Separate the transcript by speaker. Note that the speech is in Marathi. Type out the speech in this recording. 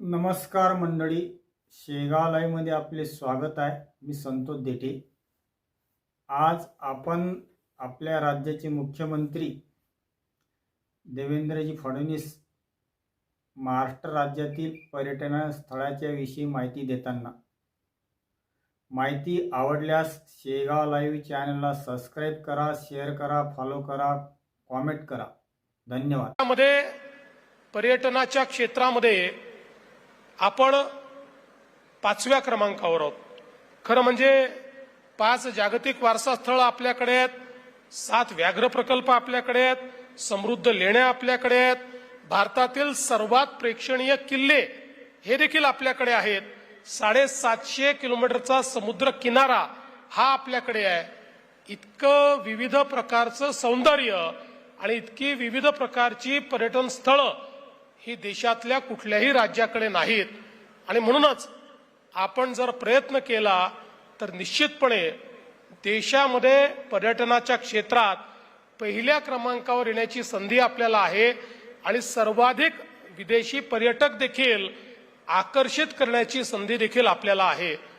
Speaker 1: नमस्कार मंडळी. शेगाव लाईव्हमध्ये आपले स्वागत आहे. मी संतोष देठे. आज आपण आपल्या राज्याचे मुख्यमंत्री देवेंद्रजी फडणवीस महाराष्ट्र राज्यातील पर्यटन स्थळाच्या विषयी माहिती देताना. माहिती आवडल्यास शेगाव लाईव्ह चॅनलला सबस्क्राईब करा शेअर करा फॉलो करा कॉमेंट करा. धन्यवाद.
Speaker 2: मध्ये पर्यटनाच्या क्षेत्रामध्ये आपण पाचव्या क्रमांकावर आहोत. खरं म्हणजे पाच जागतिक वारसा स्थळ आपल्याकडे आहेत सात व्याघ्र प्रकल्प आपल्याकडे आहेत समृद्ध लेण्या आपल्याकडे आहेत भारतातील सर्वात प्रेक्षणीय किल्ले हे देखील आपल्याकडे आहेत. साडेसातशे किलोमीटरचा समुद्र किनारा हा आपल्याकडे आहे. इतकं विविध प्रकारचं सौंदर्य आणि इतकी विविध प्रकारची पर्यटन स्थळं ही देशातल्या कुठल्याही राज्याकडे नाहीत. आणि म्हणूनच आपण जर प्रयत्न केला तर निश्चितपणे देशामध्ये पर्यटनाच्या क्षेत्रात पहिल्या क्रमांकावर येण्याची संधी आपल्याला आहे आणि सर्वाधिक विदेशी पर्यटक देखील आकर्षित करण्याची संधी देखील आपल्याला आहे.